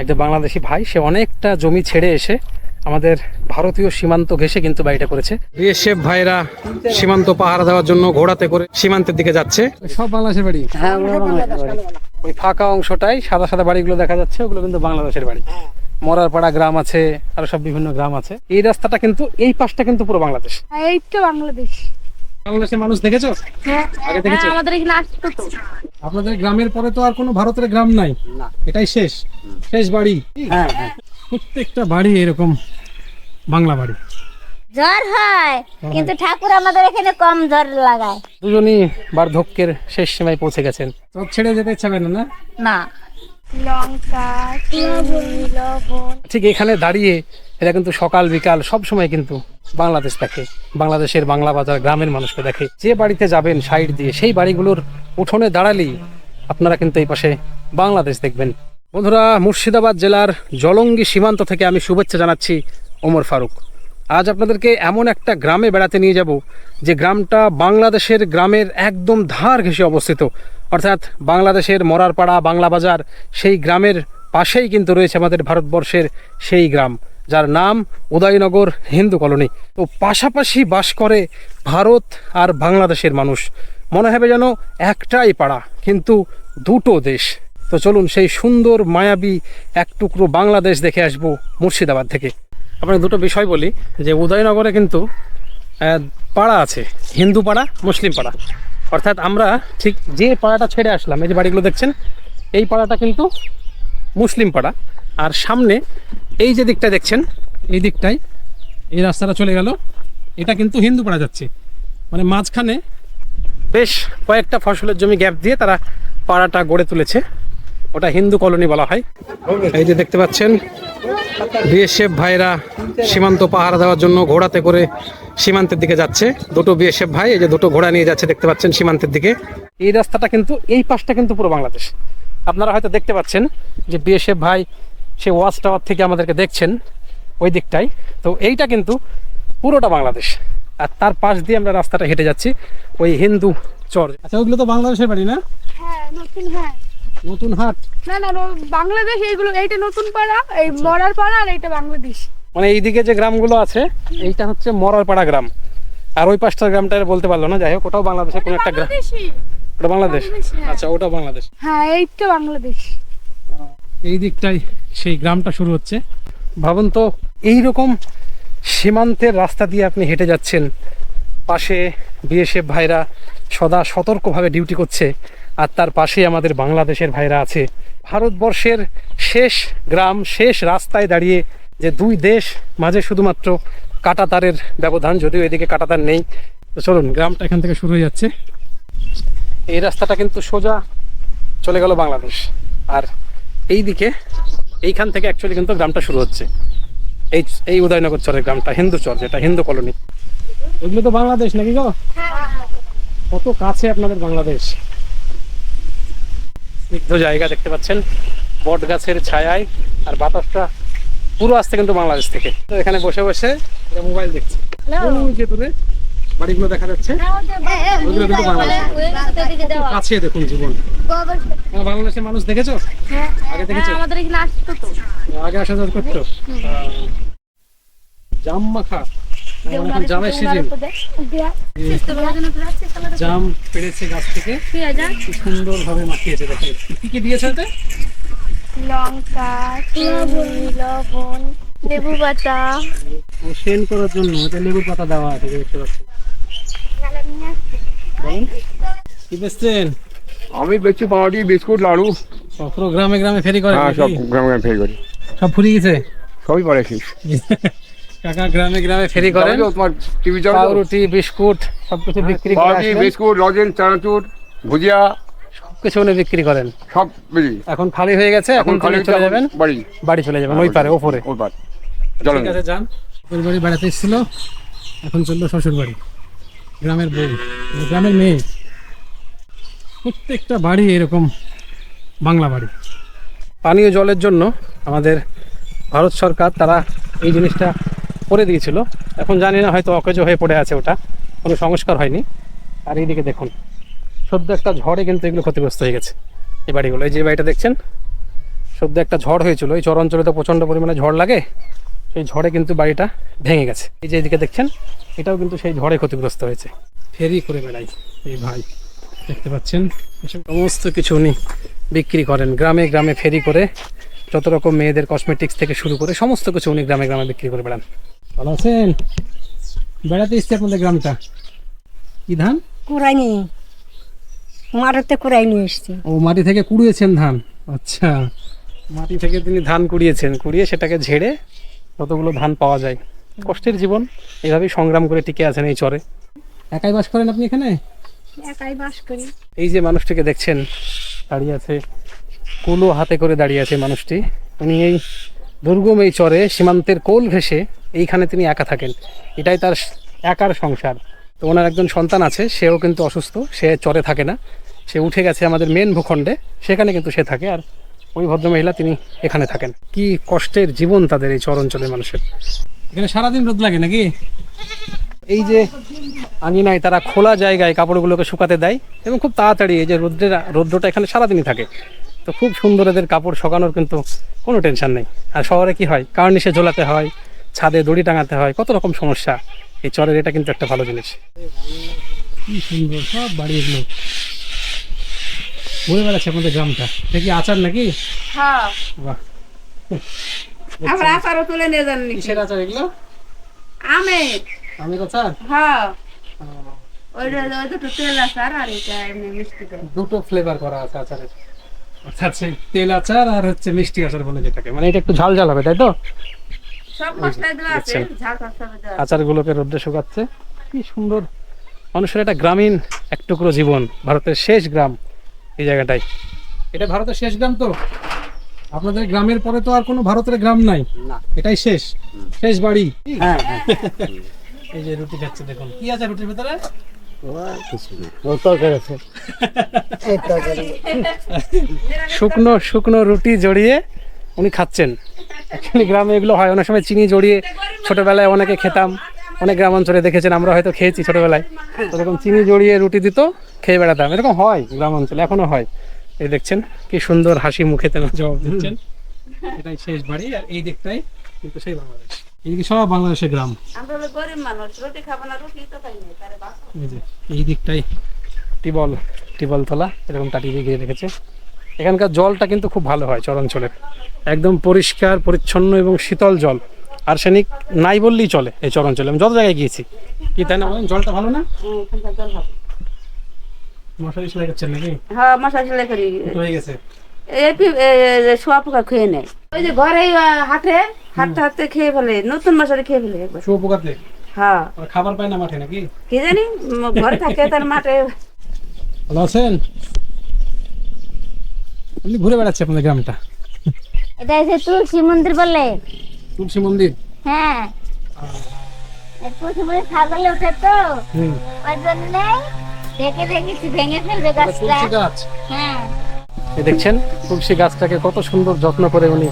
একটা বাংলাদেশি ভাই সে অনেকটা জমি ছেড়ে এসে আমাদের ভারতীয় সীমান্ত ঘেসে কিন্তু বাড়িটা করেছে। বিএসএফ ভাইরা সীমান্ত পাহারা দেওয়ার জন্য ঘোড়াতে করে সীমান্তের দিকে যাচ্ছে। সব বাংলাদেশের বাড়ি? হ্যাঁ বাড়ি। ওই ফাঁকা অংশটাই সাদা সাদা বাড়িগুলো দেখা যাচ্ছে ওগুলো কিন্তু বাংলাদেশের বাড়ি। মরারপাড়া গ্রাম আছে আরও সব বিভিন্ন গ্রাম আছে। এই রাস্তাটা কিন্তু এই পাশটা কিন্তু পুরো বাংলাদেশ। হ্যাঁ, এই তো বাংলাদেশ। বাংলাদেশের মানুষ দেখেছ? হ্যাঁ আগে দেখেছ? হ্যাঁ, আমাদের এখানে আসতো তো। আপনাদের গ্রামের পরে তো আর কোনো ভারতের গ্রাম নাই। এটাই শেষ। শেষ বাড়ি। হ্যাঁ প্রত্যেকটা বাড়ি এরকম বাংলা বাড়ি। ঝড় হয় কিন্তু ঠাকুর আমাদের এখানে কম ঝড় লাগায়। দুজনই বার্ধক্যের শেষ সীমায় পৌঁছে গেছেন। সব ছেড়ে যেতে ইচ্ছা করে না? না। লঙ্কা ঠিক এখানে দাঁড়িয়ে এরা কিন্তু সকাল, বিকাল, সব সময় কিন্তু বাংলাদেশ দেখে, বাংলাদেশের বাংলা বাজার গ্রামের মানুষকে দেখে। যে বাড়িতে যাবেন সাইড দিয়ে, সেই বাড়িগুলোর উঠোনে দাঁড়ালেই আপনারা কিন্তু এই পাশে বাংলাদেশ দেখবেন। বন্ধুরা, মুর্শিদাবাদ জেলার জলঙ্গি সীমান্ত থেকে আমি শুভেচ্ছা জানাচ্ছি ওমর ফারুক। আজ আপনাদেরকে এমন একটা গ্রামে বেড়াতে নিয়ে যাব, যে গ্রামটা বাংলাদেশের গ্রামের একদম ধার ঘেঁষে অবস্থিত। অর্থাৎ বাংলাদেশের মরারপাড়া, বাংলা বাজার, সেই গ্রামের পাশেই কিন্তু রয়েছে আমাদের ভারতবর্ষের সেই গ্রাম। যার নাম উদয়নগর হিন্দু কলোনি। তো পাশাপাশি বাস করে ভারত আর বাংলাদেশের মানুষ। মনে হবে যেন একটাই পাড়া, কিন্তু দুটো দেশ। তো চলুন সেই সুন্দর, মায়াবী এক টুকরো বাংলাদেশ দেখে আসব মুর্শিদাবাদ থেকে। আপনাকে দুটো বিষয় বলি, যে উদয়নগরে কিন্তু পাড়া আছে, হিন্দু পাড়া, মুসলিম পাড়া। অর্থাৎ আমরা ঠিক যে পাড়াটা ছেড়ে আসলাম, এই যে বাড়িগুলো দেখছেন, এই পাড়াটা কিন্তু মুসলিম পাড়া। আর সামনে এই যে দিকটা দেখছেন, এই দিকটাই এই রাস্তাটা চলে গেল। এটা কিন্তু হিন্দু পাড়া যাচ্ছে। মানে মাঝখানে বেশ কয়েকটা ফসলের জমি গ্যাপ দিয়ে তারা পাড়াটা গড়ে তুলেছে। ওটা হিন্দু কলোনি বলা হয়। এই যে দেখতে পাচ্ছেন, বিএসএফ ভাইরা সীমান্ত পাহারা দেওয়ার জন্য ঘোড়াতে করে সীমান্তের দিকে যাচ্ছে। দুটো বিএসএফ ভাই, এই যে দুটো ঘোড়া নিয়ে যাচ্ছে দেখতে পাচ্ছেন সীমান্তের দিকে। এই রাস্তাটা কিন্তু, এই পাশটা কিন্তু পুরো বাংলাদেশ। আপনারা হয়তো দেখতে পাচ্ছেন যে বিএসএফ ভাই সে ওয়াচ টাওয়ার থেকে আমাদেরকে দেখছেন ওই দিকটাই তো এইটা কিন্তু পুরোটা বাংলাদেশ। আর তার পাশ দিয়ে আমরা রাস্তাটা হেঁটে যাচ্ছি ওই হিন্দু চর। আচ্ছা ওইগুলো তো বাংলাদেশের বাড়ি না? হ্যাঁ নতুন হ্যাঁ নতুন হাট? না না বাংলাদেশ এইগুলো এইটা নতুন পাড়া এই মরার পাড়া আর এইটা বাংলাদেশ। মানে এইদিকে যে গ্রামগুলো আছে এইটা হচ্ছে মরারপাড়া গ্রাম। আর ওই পাঁচটার গ্রামটা বলতে পারল না যাই হোক ওটাও বাংলাদেশের কোনো একটা গ্রাম। ওটা বাংলাদেশ? হ্যাঁ। আচ্ছা ওটা বাংলাদেশ। হ্যাঁ এই তো বাংলাদেশ। এই দিকটাই সেই গ্রামটা শুরু হচ্ছে। ভাবুন তো, এইরকম সীমান্তের রাস্তা দিয়ে আপনি হেঁটে যাচ্ছেন। পাশে বিএসএফ ভাইরা সদা সতর্কভাবে ডিউটি করছে আর তার পাশেই আমাদের বাংলাদেশের ভাইরা আছে। ভারতবর্ষের শেষ গ্রাম, শেষ রাস্তায় দাঁড়িয়ে যে দুই দেশ মাঝে শুধুমাত্র কাটাতারের ব্যবধান, যদিও এদিকে কাটাতার নেই। তো চলুন, গ্রামটা এখান থেকে শুরু হয়ে যাচ্ছে। এই রাস্তাটা কিন্তু সোজা চলে গেল বাংলাদেশ। আর এই দিকে এইখান থেকে অ্যাকচুয়ালি কিন্তু গ্রামটা শুরু হচ্ছে। এই এই উদয়নগর চরের গ্রামটা হিন্দু চর যেটা হিন্দু কলোনি। এগুলো তো বাংলাদেশ নাকি গো? কত কাছে আপনাদের বাংলাদেশ। স্নিগ্ধ জায়গা দেখতে পাচ্ছেন বট গাছের ছায়ায় আর বাতাসটা পুরো আসছে কিন্তু বাংলাদেশ থেকে। তো এখানে বসে বসে মোবাইল দেখছি। দূরে বাড়িগুলো দেখা যাচ্ছে। ওইগুলো কিন্তু বাংলাদেশ কাছে দেখুন জীবন। বাংলাদেশের মানুষ দেখেছ? হ্যাঁ আগে দেখেছ? হ্যাঁ, আমাদের এখানে আসতো তো। আগে আসা যাওয়া করতো? জাম মাখা। জামের সিজন জাম পেড়েছে গাছ থেকে। সুন্দর ভাবে মাখিয়েছে দেখেন কি কি দিয়েছে এতে লঙ্কা লবণ। লেবু পাতা। সেন করার জন্য এটা লেবুর পাতা দেওয়া আছে দেখতে পাচ্ছেন। বলেন কি বেচছেন আমি বেচছি পাউরুটি বিস্কুট লাড়ু। সব গ্রামে গ্রামে ফেরি করে হ্যাঁ সব গ্রামে গ্রামে ফেরি করি। সব ফুরিয়ে গেছে? সবই পড়েছিস কাকা গ্রামে গ্রামে ফেরি করেন। তোমার টিভি চালাও পাউরুটি বিস্কুট সবকিছু বিক্রি করে পাউরুটি বিস্কুট লজেন চানাচুর ভুজিয়া। সবকিছু উনি বিক্রি করেন। সব বেরি এখন খালি হয়ে গেছে এখন খালি চলে যাবেন। বাড়ি। বাড়ি চলে যাবেন ওই পারে ওপরে। ওই পার। চলো ঠিক আছে যান। শ্বশুর বাড়ি বেড়াতে এসেছিল। এখন চলল শ্বশুর বাড়ি গ্রামের বউ মানে গ্রামের মেয়ে। প্রত্যেকটা বাড়ি এরকম বাংলা বাড়ি। পানীয় জলের জন্য আমাদের ভারত সরকার তারা এই জিনিসটা করে দিয়েছিল। এখন জানি না, হয়তো অকেজো হয়ে পড়ে আছে ওটা। কোনো সংস্কার হয়নি। আর এইদিকে দেখুন, সদ্য একটা ঝড়ে কিন্তু এগুলো ক্ষতিগ্রস্ত হয়ে গেছে এই বাড়িগুলো। এই যে বাড়িটা দেখছেন, সদ্য একটা ঝড় হয়েছিল। এই চর অঞ্চলে তো প্রচণ্ড পরিমাণে ঝড় লাগে। সেই ঝড়ে কিন্তু বাড়িটা ভেঙে গেছে। এই যে এদিকে দেখছেন এটাও কিন্তু সেই ঝড়ে ক্ষতিগ্রস্ত হয়েছে। ফেরি করে বেড়াই এই ভাই। দেখতে পাচ্ছেন এসব সমস্ত কিছু উনি বিক্রি করেন। গ্রামে গ্রামে ফেরি করে যত রকম মেয়েদের কসমেটিক্স থেকে শুরু করে সমস্ত কিছু উনি গ্রামে গ্রামে বিক্রি করে বেড়ান। ভালো আছেন? বেড়াতে এসছে আপনাদের গ্রামটা? কি ধান? কুড়াইনি। মারতে কুড়াই নিয়ে এসছি। ও মাটি থেকে কুড়িয়েছেন ধান? আচ্ছা। মাটি থেকে তিনি ধান কুড়িয়েছেন। কুড়িয়ে সেটাকে ঝেড়ে কতগুলো ধান পাওয়া যায়। কষ্টের জীবন এইভাবেই সংগ্রাম করে টিকে আছেন এই চরে। একাই বাস করেন আপনি এখানে? একাই বাস করি। এই যে মানুষটিকে দেখছেন দাঁড়িয়ে আছে কুলো হাতে করে দাঁড়িয়ে আছে মানুষটি। উনি এই দুর্গম এই চরে সীমান্তের কোল ঘেঁষে এইখানে তিনি একা থাকেন। এটাই তার একার সংসার। তো ওনার একজন সন্তান আছে সেও কিন্তু অসুস্থ সে চরে থাকে না। সে উঠে গেছে আমাদের মেন ভূখণ্ডে সেখানে কিন্তু সে থাকে। আর ওই ভদ্রমহিলা তিনি এখানে থাকেন। কি কষ্টের জীবন তাদের এই চর অঞ্চলের মানুষের। এখানে সারাদিন রোদ লাগে নাকি? এই যে আঙিনায় তারা খোলা জায়গায় কাপড়গুলোকে শুকাতে দেয় এবং খুব তাড়াতাড়ি এই যে রৌদ্রের রৌদ্রটা এখানে সারাদিনই থাকে। তো খুব সুন্দর এদের কাপড় শুকানোর কিন্তু কোনো টেনশন নেই। আর শহরে কি হয়? কার্নিশে ঝোলাতে হয় ছাদে দড়ি টাঙাতে হয় কত রকম সমস্যা। এই চরের এটা কিন্তু একটা ভালো জিনিস। কি সুন্দর সব বাড়ি এগুলো ঘুরে বেড়াচ্ছে আপনাদের গ্রামটা। এটা কি আচার নাকি? হ্যাঁ। বাহ। আমরা আচারও তুলে নিয়ে যান কিসের আচার এগুলো? আমের। আমের আচার? হ্যাঁ। দুটো ফ্লেভার করা আছে আচারের। অর্থাৎ সেই তেল আচার আর হচ্ছে মিষ্টি আচার বলে যেটাকে। মানে এটা একটু ঝাল ঝাল হবে তাই তো? আছে। আচারগুলোকে রোদ্রে শুকাচ্ছে। কি সুন্দর। মানুষের একটা গ্রামীণ এক টুকরো জীবন ভারতের শেষ গ্রাম। এই জায়গাটায় এটা ভারতের শেষ গ্রাম তো? আপনাদের গ্রামের পরে তো আর কোনো ভারতের গ্রাম নাই? এটাই শেষ? শেষ বাড়ি? হ্যাঁ হ্যাঁ। এই যে রুটি খাচ্ছে দেখুন। কি আছে রুটির ভিতরে? শুকনো শুকনো রুটি জড়িয়ে উনি খাচ্ছেন। গ্রামে এগুলো হয় অনেক সময় চিনি জড়িয়ে ছোটবেলায় অনেকে খেতাম। অনেক গ্রাম অঞ্চলে দেখেছেন আমরা হয়তো খেয়েছি ছোটবেলায়। এরকম চিনি জড়িয়ে রুটি দিত খেয়ে বেড়াতাম। এরকম হয় গ্রাম অঞ্চলে এখনও হয়। এই দেখছেন কি সুন্দর হাসি মুখে তেনা জবাব দিচ্ছেন। এটাই শেষ বাড়ি আর এই দিকটাই কিন্তু সেই বাংলাদেশ। এইদিকে সব বাংলাদেশের গ্রাম। এই দিকটাই টিবল টিবল তলা এরকম টাটি দিয়ে ঘিরে রেখেছে। এখানকার জলটা কিন্তু খুব ভালো হয় চরাঞ্চলের একদম পরিষ্কার পরিচ্ছন্ন এবং শীতল জল। আর্সেনিক নাই বললেই চলে এই চরাঞ্চলে। আমি যত জায়গায় গিয়েছি। কি তাই না বলেন? জলটা ভালো না? এখানকার জল ভালো মশারি সেলাই করছেন নাকি? হ্যাঁ সেলাই করি। হয়ে গেছে? শোয়া পোকা খেয়ে নেয়। ওই যে ঘরে হাটে হাঁটতে হাঁটতে খেয়ে ফেলে নতুন মশারি খেয়ে ফেলে হ্যাঁ। খাবার পায় না মাঠে নাকি? কি জানি ঘরে থাকে তার মাঠে। ভালো আছেন? আপনি ঘুরে বেড়াচ্ছে আপনাদের গ্রামটা। এটা তুলসী মন্দির বলে। তুলসী মন্দির? হ্যাঁ। তুলসী মন্দির ছাগলে উঠে তো। ওই জন্য দেখে দেখেছি ভেঙে ফেলবে গাছটা। গাছ? হ্যাঁ। দেখছেন তুলসী গাছটাকে কত সুন্দর যত্ন করে উনি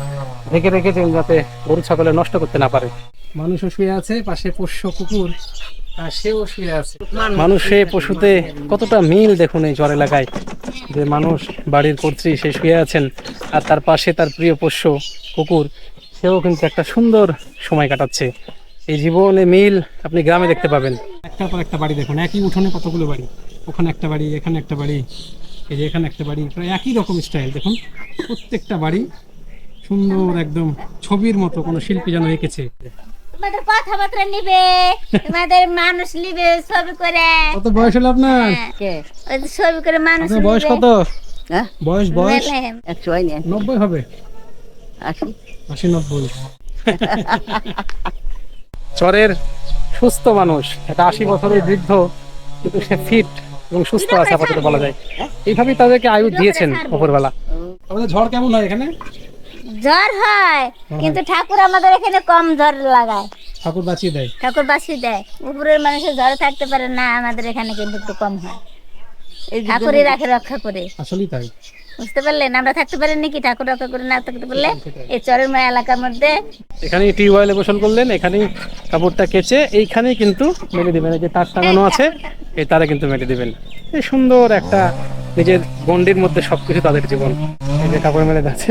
ঢেকে রেখেছেন যাতে গরু ছাগলে নষ্ট করতে না পারে। মানুষও শুয়ে আছে পাশে পোষ্য কুকুর আর সেও শুয়ে আছে। মানুষে পশুতে কতটা মিল দেখুন এই চর এলাকায়। যে মানুষ বাড়ির কর্ত্রী সে শুয়ে আছেন আর তার পাশে তার প্রিয় পোষ্য কুকুর সেও কিন্তু একটা সুন্দর সময় কাটাচ্ছে। এই জীবনে মিল আপনি গ্রামে দেখতে পাবেন। একটার পর একটা বাড়ি দেখুন একই উঠোনে কতগুলো বাড়ি? ওখানে একটা বাড়ি এখানে একটা বাড়ি এই যে এখানে একটা বাড়ি প্রায় একই রকম স্টাইল। দেখুন প্রত্যেকটা বাড়ি সুন্দর একদম ছবির মতো কোনো শিল্পী যেন এঁকেছে। তোমাদের কথাবার্তা নিবে তোমাদের মানুষ নিবে ছবি করে। কত বয়স হলো আপনার? হ্যাঁ। ওই ছবি করে মানুষ বয়স কত? হ্যাঁ? বয়স বয়স? একশো হয়নি নব্বই হবে? আসি আশি নব্বই। চরের সুস্থ মানুষ একটা আশি বছরের বৃদ্ধ কিন্তু সে ফিট এবং সুস্থ আছে আপাতত বলা যায়। এইভাবেই তাদেরকে আয়ু দিয়েছেন উপরবেলা আমাদের ঝড় কেমন হয় এখানে? জ্বর হয় কিন্তু ঠাকুর আমাদের এখানে কম জ্বর লাগায়। ঠাকুর বাঁচিয়ে দেয়? ঠাকুর বাঁচিয়ে দেয়। উপরের মানুষের জ্বরে থাকতে পারে না আমাদের এখানে কিন্তু একটু কম হয়। ঠাকুরই রাখে রক্ষা করে। আসলেই তাই। বুঝতে পারলেন? আমরা থাকতে পারি নাকি ঠাকুর রক্ষা করে না থাকতে পারলে এই চরের মা এলাকার মধ্যে। এখানেই টিউবওয়েলে গোসল করলেন এখানেই কাপড়টা কেচে এইখানেই কিন্তু মেলে দিবেন। এই যে তার টাঙানো আছে এই তারে কিন্তু মেলে দিবেন। এই সুন্দর একটা নিজের গন্ডির মধ্যে সবকিছু তাদের জীবন। এই যে কাপড় মেলে যাচ্ছে।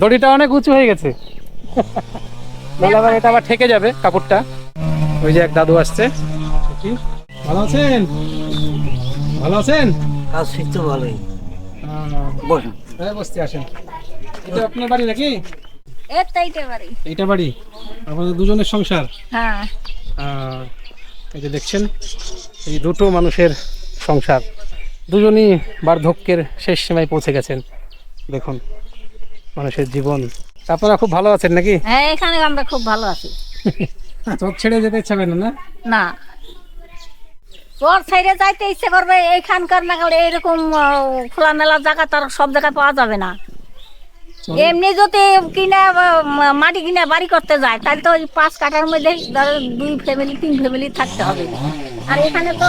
দড়িটা অনেক উঁচু হয়ে গেছে। নাহলে আবার এটা আবার ঠেকে যাবে কাপড়টা। ওই যে এক দাদু আসছে। ভালো আছেন? ভালো আছেন? কাজ শিখতে ভালোই। বসুন। হ্যাঁ বসতে আসেন। এটা আপনার বাড়ি নাকি? এইটা বাড়ি? আমাদের দুজনের সংসার? হ্যাঁ। এই যে দেখছেন এই দুটো মানুষের সংসার। দুজনই বার্ধক্যের শেষ সীমায় পৌঁছে গেছেন। দেখুন মানুষের জীবন। আপনারা খুব ভালো আছেন নাকি? হ্যাঁ এখানে আমরা খুব ভালো আছি। চোখ ছেড়ে যেতে ইচ্ছা করে না? না। তোর সাইডে যাইতে ইচ্ছে করবে এইখানকার না করে এরকম আহ, খোলামেলা জায়গা তার সব জায়গায় পাওয়া যাবে না। এমনি যদি কিনা মাটি কিনা বাড়ি করতে যায় তাহলে তো ওই পাঁচ কাঠার মধ্যে ধরো দুই ফ্যামিলি তিন ফ্যামিলি থাকতে হবে। আর এখানে তো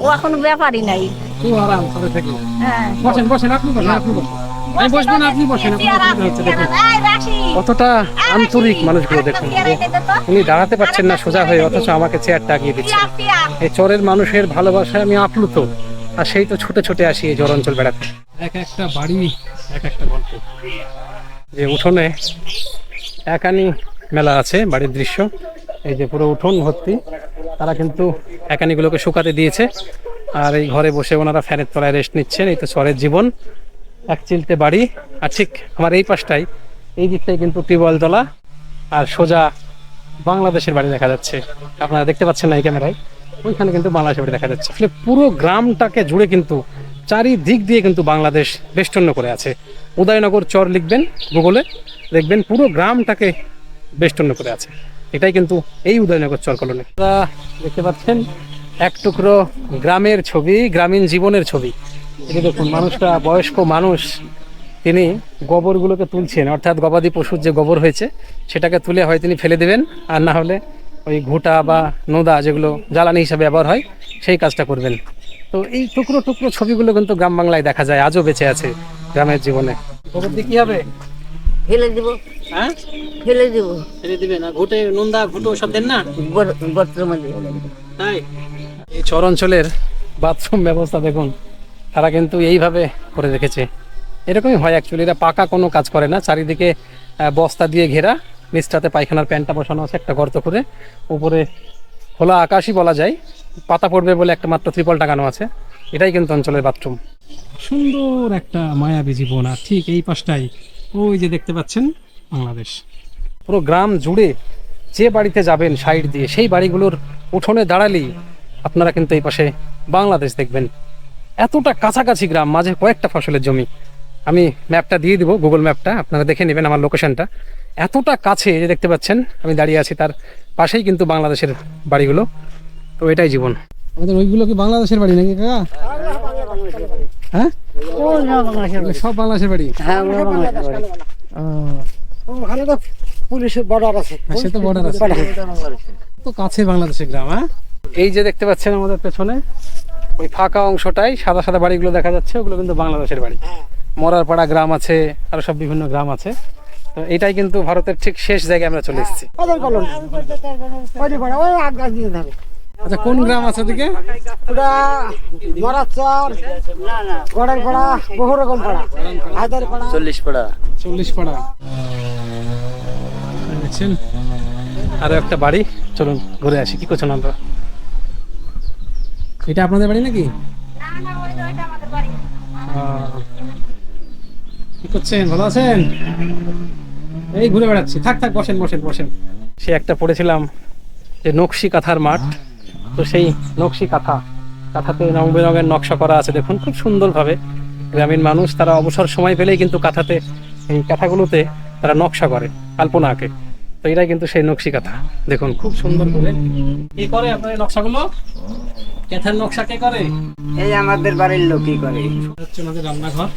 ও এখন ব্যাপারই নাই। হ্যাঁ। বসেন বসেন আপনি বসেন আপনি বসেন। আমি বসবো না আপনি বসেন। কতটা আন্তরিক মানুষগুলো দেখুন। চেয়ার। উনি দাঁড়াতে পারছেন না সোজা হয়ে অথচ আমাকে চেয়ারটা আগিয়ে দিচ্ছেন চেয়ার, চেয়ার। এই চরের মানুষের ভালোবাসায় আমি আপ্লুত। আর সেই তো ছোটে ছোটে আসি এই জ্বর অঞ্চল বেড়াতে। এক একটা বাড়ি এক একটা গল্প। যে উঠোনে একানি মেলা আছে বাড়ির দৃশ্য। এই যে পুরো উঠোন ভর্তি। তারা কিন্তু একানিগুলোকে শুকাতে দিয়েছে। আর এই ঘরে বসে ওনারা ফ্যানের তলায় রেস্ট নিচ্ছেন। এই তো চরের জীবন। এক চিলতে বাড়ি, আর ঠিক আমার এই পাশটাই। এই দিকটাই কিন্তু টিউবওয়েল তলা আর সোজা বাংলাদেশের বাড়ি দেখা যাচ্ছে। আপনারা দেখতে পাচ্ছেন না এই ক্যামেরায়, ওইখানে কিন্তু বাংলাদেশের বাড়ি দেখা যাচ্ছে। আসলে পুরো গ্রামটাকে জুড়ে কিন্তু চারিদিক দিয়ে কিন্তু বাংলাদেশ বেষ্টন্য করে আছে। উদয়নগর চর লিখবেন গুগলে, দেখবেন পুরো গ্রামটাকে বেষ্টন্য করে আছে। এটাই কিন্তু এই উদয়নগর চর কলোনি। দেখতে পাচ্ছেন, এক টুকরো গ্রামের ছবি, গ্রামীণ জীবনের ছবি। যে দেখুন মানুষটা বয়স্ক মানুষ তিনি গোবরগুলোকে তুলছেন। অর্থাৎ গবাদি পশুর যে গোবর হয়েছে সেটাকে তুলে হয় তিনি ফেলে দেবেন আর না হলে ওই ঘুঁটা বা নোদা যেগুলো জ্বালানি হিসাবে ব্যবহার হয় সেই কাজটা করবেন। তো এই টুকরো টুকরো ছবিগুলো কিন্তু গ্রাম বাংলায় দেখা যায় আজও বেঁচে আছে গ্রামের জীবনে। গোবর দিয়ে কি হবে? ফেলে দিব। হ্যাঁ? ফেলে দিব। ফেলে দিবেন আর ঘুটে নোন্দা ঘুটো সব দেন না? মধ্যে তাই? এই চর অঞ্চলের বাথরুম ব্যবস্থা দেখুন। তারা কিন্তু এইভাবে করে রেখেছে। এরকমই হয় অ্যাকচুয়ালি এরা পাকা কোনো কাজ করে না। চারিদিকে বস্তা দিয়ে ঘেরা। নিচটাতে পায়খানার প্যান্টটা বসানো আছে, একটা গর্ত করে। উপরে খোলা আকাশই বলা যায়। পাতা পড়বে বলে একটা মাত্র ত্রিপল টাঙানো আছে। এটাই কিন্তু অঞ্চলের বাথরুম সুন্দর একটা মায়াবী জীবন। আর ঠিক এই পাশটাই, ওই যে দেখতে পাচ্ছেন, বাংলাদেশ। পুরো গ্রাম জুড়ে যে বাড়িতে যাবেন সাইড দিয়ে, সেই বাড়িগুলোর উঠোনে দাঁড়ালেই আপনারা কিন্তু এই পাশে বাংলাদেশ দেখবেন। এতটা কাছাকাছি গ্রাম মাঝে কয়েকটা ফসলের জমি। আমি ম্যাপটা দিয়ে দিব গুগল ম্যাপটা আপনারা দেখে নেবেন আমার লোকেশনটা এতটা কাছে যে দেখতে পাচ্ছেন আমি দাঁড়িয়ে আছি তার পাশেই কিন্তু বাংলাদেশের বাড়িগুলো। তো এটাই জীবন। আমাদের ওইগুলো কি বাংলাদেশের বাড়ি নাকি কাকা? হ্যাঁ? সব বাংলাদেশের বাড়ি? হ্যাঁ ওখানে তো পুলিশের বর্ডার আছে। হ্যাঁ, সে তো বর্ডার আছে। তো কাছে বাংলাদেশের গ্রাম হ্যাঁ? এই যে দেখতে পাচ্ছেন আমাদের পেছনে ওই ফাঁকা অংশটাই সাদা সাদা বাড়িগুলো দেখা যাচ্ছে ওগুলো কিন্তু বাংলাদেশের বাড়ি। মরারপাড়া গ্রাম আছে আরও সব বিভিন্ন গ্রাম আছে। তো এটাই কিন্তু ভারতের ঠিক শেষ জায়গায় আমরা চলে এসেছি। থাকে আচ্ছা কোন গ্রাম আছে ওদিকে? বহু রকম পাড়া হায়দার পাড়া চল্লিশ পাড়া চল্লিশ পাড়া দেখছেন? আরও একটা বাড়ি। চলুন ঘুরে আসি। কি করছেন আমরা এটা আপনাদের বাড়ি নাকি? কি করছেন? ভালো আছেন? এই ঘুরে বেড়াচ্ছি। থাক থাক বসেন বসেন বসেন। সে একটা পড়েছিলাম যে নকশি কাঁথার মাঠ। তো সেই নকশি কাঁথা কাঁথাতে রং বেরঙের নকশা করা আছে। দেখুন খুব সুন্দরভাবে গ্রামীণ মানুষ তারা অবসর সময় পেলেই কিন্তু কাঁথাতে এই কাঁথাগুলোতে তারা নকশা করে আলপনা আঁকে তো এটাই কিন্তু সেই নকশি কাঁথা। দেখুন খুব সুন্দর করে। কি করে আপনার এই নকশাগুলো? ক্যাথার নকশা কে করে? এই আমাদের বাড়ির লোকই করে। হচ্ছে আমাদের রান্নাঘর।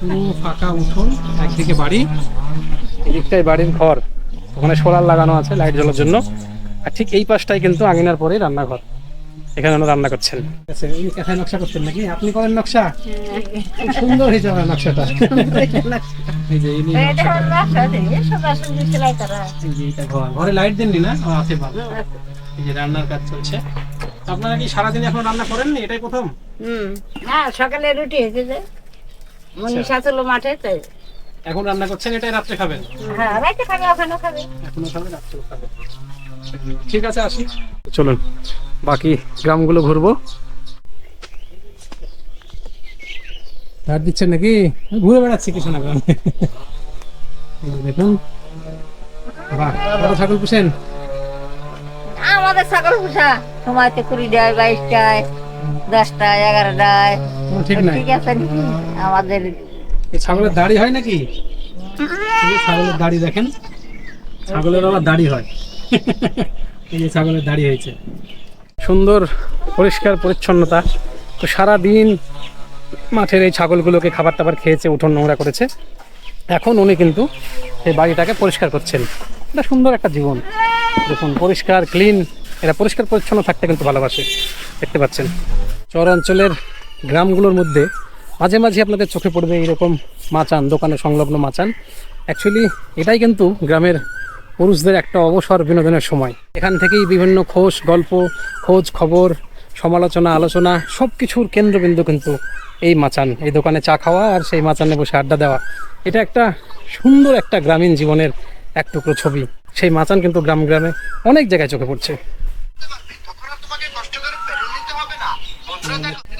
পুরো ফাঁকা উঠোন একদিকে বাড়ি। এদিকটাই বাড়ির ঘর। ওখানে সোলার লাগানো আছে লাইট জ্বলার জন্য। আর ঠিক এই পাশটাই কিন্তু আঙিনার পরে রান্নাঘর। এখানে ওনারা রান্না করছেন। আচ্ছা এই কোথায় নকশা করছেন নাকি? আপনি করেন নকশা? খুব সুন্দর হয়েছে আমার নকশাটা। ঘর। ঘরে লাইট দেননি না? ও, আছে ভালো। এই যে রান্নার কাজ চলছে। আপনারা কি সারাদিন এখন রান্না করেননি? এটাই প্রথম? হুম। হ্যাঁ সকালে রুটি হয়েছে যে। মনীষা ছিল মাঠে তাই। এখন রান্না করছেন? এটাই রাত্রে খাবেন? হ্যাঁ রাইতে খাবে ওখানেও খাবে। এখনও খাবে রাত্রেও খাবে। ঠিক আছে আসি। চলুন। বাকি গ্রামগুলো ঘুরবো। রাত দিচ্ছেন নাকি? ঘুরে বেড়াচ্ছি কিছু না গ্রামে দেখুন। ছাগল পুষেন? আমাদের ছাগল পোষা। সময়তে কুড়িটায় বাইশটায় দশটায় এগারোটায় ঠিক নাই? ঠিক আছে আমাদের এই ছাগলের দাড়ি হয় নাকি? ছাগলের দাড়ি দেখেন। ছাগলের আবার দাড়ি হয়। এই যে ছাগলের দাড়ি হয়েছে। সুন্দর, পরিষ্কার, পরিচ্ছন্নতা। তো সারা দিন মাঠের এই ছাগলগুলোকে খাবার টাবার খেয়েছে, উঠোন নোংরা করেছে। এখন উনি কিন্তু এই বাড়িটাকে পরিষ্কার করছেন। এটা সুন্দর একটা জীবন। দেখুন, পরিষ্কার, ক্লিন, এরা পরিষ্কার, পরিচ্ছন্ন থাকতে কিন্তু ভালোবাসে। দেখতে পাচ্ছেন। চর অঞ্চলের গ্রামগুলোর মধ্যে মাঝে মাঝে আপনাদের চোখে পড়বে এরকম মাচান, দোকানে সংলগ্ন মাচান। অ্যাকচুয়ালি এটাই কিন্তু গ্রামের পুরুষদের একটা অবসর বিনোদনের সময়। এখান থেকেই বিভিন্ন খোঁজ, গল্প, খোঁজ, খবর, সমালোচনা, আলোচনা সব কিছুর কেন্দ্রবিন্দু কিন্তু এই মাচান। এই দোকানে চা খাওয়া আর সেই মাচানে বসে আড্ডা দেওয়া। এটা একটা সুন্দর একটা গ্রামীণ জীবনের এক টুকরো ছবি। সেই মাচান কিন্তু গ্রাম গ্রামে অনেক জায়গায় চোখে পড়ছে।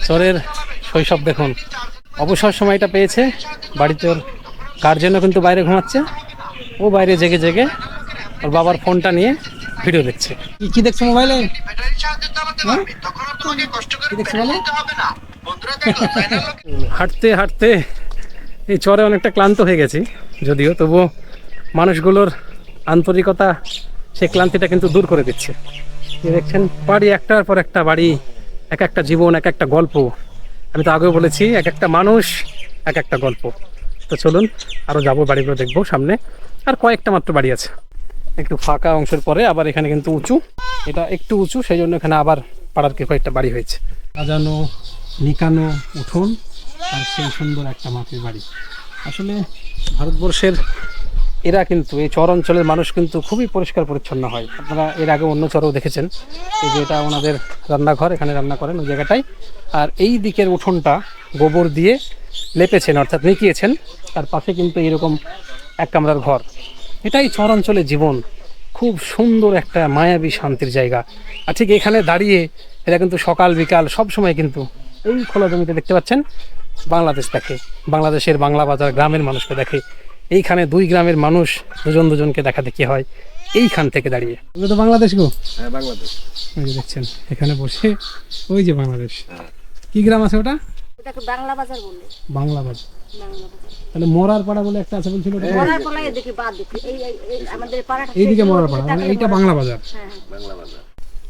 চরের শৈশব দেখুন। অবসর সময়টা পেয়েছে, বাড়িতে ওর গার্জেনও কিন্তু বাইরে ঘুমাচ্ছে। ও বাইরে জেগে জেগে ওর বাবার ফোনটা নিয়ে ভিডিও দেখছে। কি কি দেখছ মোবাইলে? হ্যাঁ? হাঁটতে হাঁটতে এই চরে অনেকটা ক্লান্ত হয়ে গেছি যদিও তবুও মানুষগুলোর আন্তরিকতা সেই ক্লান্তিটা কিন্তু দূর করে দিচ্ছে। দেখছেন বাড়ি একটার পর একটা বাড়ি এক একটা জীবন এক একটা গল্প। আমি তো আগেও বলেছি এক একটা মানুষ এক একটা গল্প। তো চলুন আরও যাব বাড়িগুলো দেখব সামনে। আর কয়েকটা মাত্র বাড়ি আছে। একটু ফাঁকা অংশের পরে আবার এখানে কিন্তু উঁচু। এটা একটু উঁচু সেই জন্য এখানে আবার পাড়ার কয়েকটা বাড়ি হয়েছে। সাজানো, নিকানো উঠোন আর সেই সুন্দর একটা মাটির বাড়ি। আসলে ভারতবর্ষের এরা কিন্তু, এই চর অঞ্চলের মানুষ কিন্তু খুবই পরিষ্কার পরিচ্ছন্ন হয়। আপনারা এর আগে অন্য চরেও দেখেছেন। এই যে এটা ওনাদের রান্নাঘর, এখানে রান্না করেন ওই জায়গাটাই। আর এই দিকের উঠোনটা গোবর দিয়ে লেপেছেন, অর্থাৎ নিকিয়েছেন তার পাশে কিন্তু এরকম এক কামরার ঘর। এটাই চরাঞ্চলে জীবন। খুব সুন্দর একটা মায়াবী শান্তির জায়গা। আর ঠিক এখানে দাঁড়িয়ে এটা কিন্তু সকাল বিকাল সব সময় কিন্তু এই খোলা জমিতে দেখতে পাচ্ছেন বাংলাদেশ দেখে বাংলাদেশের বাংলা বাজার গ্রামের মানুষকে দেখে। এইখানে দুই গ্রামের মানুষ দুজন দুজনকে দেখা দেখি হয় এইখান থেকে দাঁড়িয়ে। ওগুলো তো বাংলাদেশ গো? হ্যাঁ বাংলাদেশ। ওই যে দেখছেন এখানে বসে ওই যে বাংলাদেশ। কি গ্রাম আছে ওটা? ওটাকে বাংলা বাজার বলে। বাংলা বাজার বাংলা বাজার। তাহলে মোরার পাড়া বলে একটা আছে বলছিল পড়া এদিকে বাদ দিকে। এই আমাদের পাড়াটা এইদিকে মোরার পাড়া মানে এইটা বাংলা বাজার। হ্যাঁ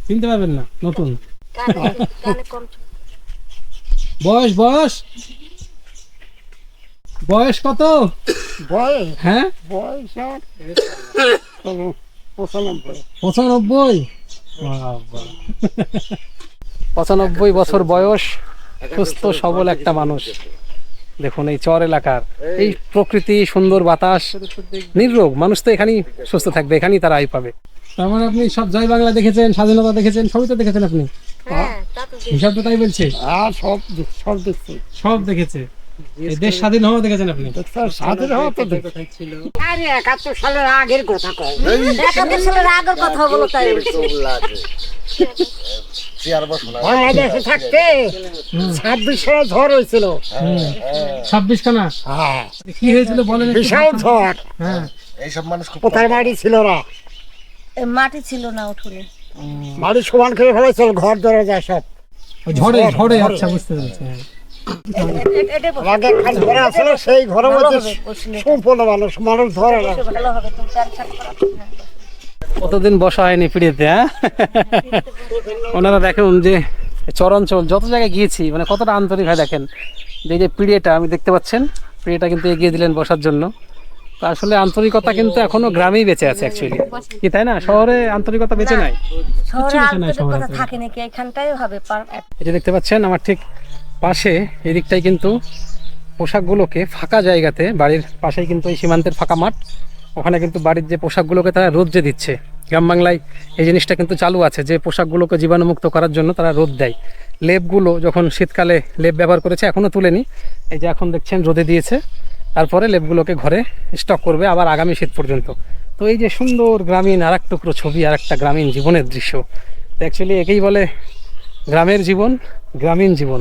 চিনতে পারবেন না নতুন। কানে কানে কম। বয়স বয়স। বয়স কত? বয়স? হ্যাঁ? বয়স পঁচানব্বই। পঁচানব্বই বছর বয়স সুস্থ সবল একটা মানুষ। দেখুন এই চর এলাকার। এই প্রকৃতি সুন্দর বাতাস নির্রোগ। মানুষ তো এখানেই সুস্থ থাকবে এখানেই তারা আয় পাবে। তার মানে আপনি সব জয় বাংলা দেখেছেন স্বাধীনতা দেখেছেন সবই তো দেখেছেন আপনি? হ্যাঁ তা হিসাব তাই বলছে? আর সব সব দেখছে। সব দেখেছে? দেশ স্বাধীন হওয়া দেখেছেন আপনি? স্বাধীন হওয়া তো আরে একাত্তর সালের আগের কথা কয় একাত্তর সালের আগের কথা বলো তাই। বাংলাদেশে থাকতে ছাব্বিশ সালে ঝড় হয়েছিল। ছাব্বিশ খানা হ্যাঁ। কি হয়েছিল বলেন বিশাল ঝড়। হ্যাঁ। কোথায় বাড়ি ছিল না এ মাটি ছিল না উঠোনে। বাড়ি সমান করে ফেলেছিল ঘর দরজা সব। ঝড়ে। ঝড়ে আচ্ছা বুঝতে পেরেছি হ্যাঁ। আগে ঘরে আসলে সেই ঘরের মধ্যে সম্পূর্ণ মানুষ মানুষ ধরে না। ভালো হবে তুমি টেনশন করো। না। কতদিন বসা হয়নি পিড়িতে হ্যাঁ? ওনারা দেখুন যে চরাঞ্চল যত জায়গায় গিয়েছি মানে কতটা আন্তরিক হয় দেখেন। যে যে পিড়িয়েটা আমি দেখতে পাচ্ছেন পিড়িয়েটা কিন্তু এগিয়ে দিলেন বসার জন্য। তো আসলে আন্তরিকতা কিন্তু এখনও গ্রামেই বেঁচে আছে অ্যাকচুয়ালি কি তাই না? শহরে আন্তরিকতা বেঁচে নাই? শহরে বেঁচে নাই আন্তরিক শহরে। কথা তো। থাকে নাকি? এখানটাই হবে পার- যে দেখতে পাচ্ছেন আমার ঠিক পাশে এদিকটাই কিন্তু পোশাকগুলোকে ফাঁকা জায়গাতে, বাড়ির পাশেই কিন্তু এই সীমান্তের ফাঁকা মাঠ, ওখানে কিন্তু বাড়ির যে পোশাকগুলোকে তারা রোদ্রে দিচ্ছে। গ্রাম বাংলায় এই জিনিসটা কিন্তু চালু আছে যে পোশাকগুলোকে জীবাণুমুক্ত করার জন্য তারা রোদ দেয়। লেপগুলো যখন শীতকালে লেপ ব্যবহার করেছে এখনও তুলেনি। এই যে এখন দেখছেন রোদে দিয়েছে, তারপরে লেপগুলোকে ঘরে স্টক করবে আবার আগামী শীত পর্যন্ত। তো এই যে সুন্দর গ্রামীণ আর এক টুকরো ছবি আর একটা গ্রামীণ জীবনের দৃশ্য। অ্যাকচুয়ালি একেই বলে গ্রামের জীবন, গ্রামীণ জীবন।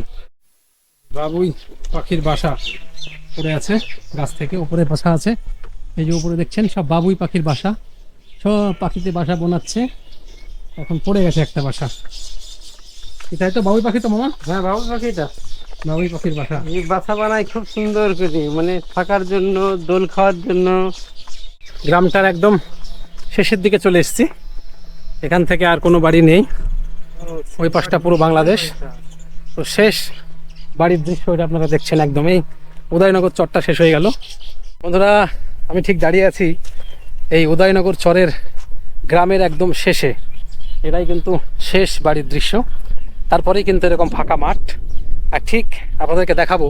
বাবুই পাখির বাসা পড়ে আছে গাছ থেকে উপরে বাসা আছে। এই যে উপরে দেখছেন সব বাবুই পাখির বাসা। সব পাখিতে বাসা বানাচ্ছে। এখন পড়ে গেছে একটা বাসা। এটাই তো বাবুই পাখি তো মামা? হ্যাঁ বাবু পাখিটা। বাবুই পাখির বাসা। এই বাসা বানায় খুব সুন্দর করে মানে থাকার জন্য দোল খাওয়ার জন্য। গ্রামটার একদম শেষের দিকে চলে এসেছি। এখান থেকে আর কোনো বাড়ি নেই। ওই পাশটা পুরো বাংলাদেশ। তো শেষ বাড়ির দৃশ্য এটা আপনারা দেখছেন একদম এই উদয়নগর চরটা শেষ হয়ে গেল। বন্ধুরা, আমি ঠিক দাঁড়িয়ে আছি এই উদয়নগর চরের গ্রামের একদম শেষে। এটাই কিন্তু শেষ বাড়ির দৃশ্য। তারপরেই কিন্তু এরকম ফাঁকা মাঠ। আর ঠিক আপনাদেরকে দেখাবো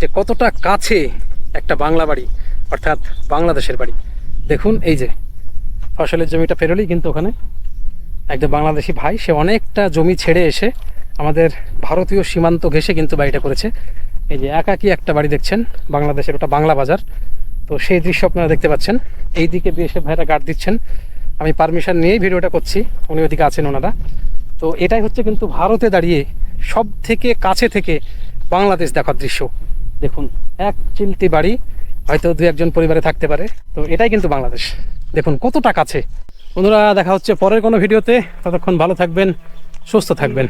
যে কতটা কাছে একটা বাংলা বাড়ি, অর্থাৎ বাংলাদেশের বাড়ি। দেখুন, এই যে ফসলের জমিটা পেরোলেই কিন্তু ওখানে একজন বাংলাদেশি ভাই, সে অনেকটা জমি ছেড়ে এসে আমাদের ভারতীয় সীমান্ত ঘেঁষে কিন্তু বাড়িটা করেছে। এই যে একাকি একটা বাড়ি দেখছেন, বাংলাদেশের ওটা বাংলা বাজার। তো সেই দৃশ্য আপনারা দেখতে পাচ্ছেন। এই দিকে এসে ভাইরা গার্ড দিচ্ছেন। আমি পারমিশন নিয়েই ভিডিওটা করছি, উনি ওদিকে আছেন ওনারা। তো এটাই হচ্ছে কিন্তু ভারতে দাঁড়িয়ে সব থেকে কাছে থেকে বাংলাদেশ দেখার দৃশ্য। দেখুন, এক চিলতি বাড়ি, হয়তো দু একজন পরিবারে থাকতে পারে। তো এটাই কিন্তু বাংলাদেশ। দেখুন, কতটা কাছে। বন্ধুরা, দেখা হচ্ছে পরের কোনো ভিডিওতে। ততক্ষণ ভালো থাকবেন, সুস্থ থাকবেন।